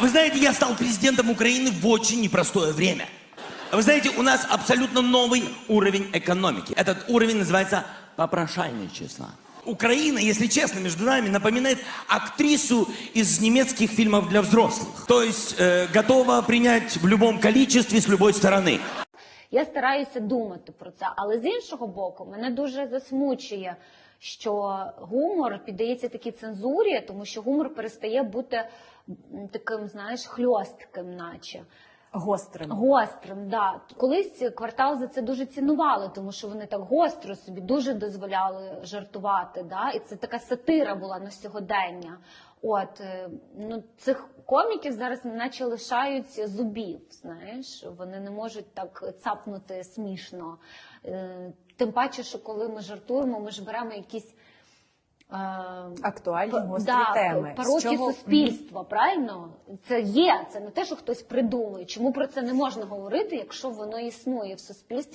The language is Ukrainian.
Вы знаете, я стал президентом Украины в очень непростое время. Вы знаете, у нас абсолютно новый уровень экономики. Этот уровень называется попрошайничество. Украина, если честно, между нами напоминает актрису из немецких фильмов для взрослых. То есть э, готова принять в любом количестве с любой стороны. Я стараюся думати про це, але з іншого боку, мене дуже засмучує, що гумор піддається такій цензурі, тому що гумор перестає бути таким, знаєш, хльостким, наче. Гострим. Гострим, да. Колись квартал за це дуже цінували, тому що вони так гостро собі дуже дозволяли жартувати. Да? І це така сатира була на сьогодення. От е, ну цих коміків зараз наче лишають зубів. Знаєш, вони не можуть так цапнути смішно. Е, Тим паче, що коли ми жартуємо, ми ж беремо якісь. Е, Актуальні гострі да, теми. Пороки чого- суспільства, правильно? Це є, це не те, що хтось придумує. Чому про це не можна говорити, якщо воно існує в суспільстві?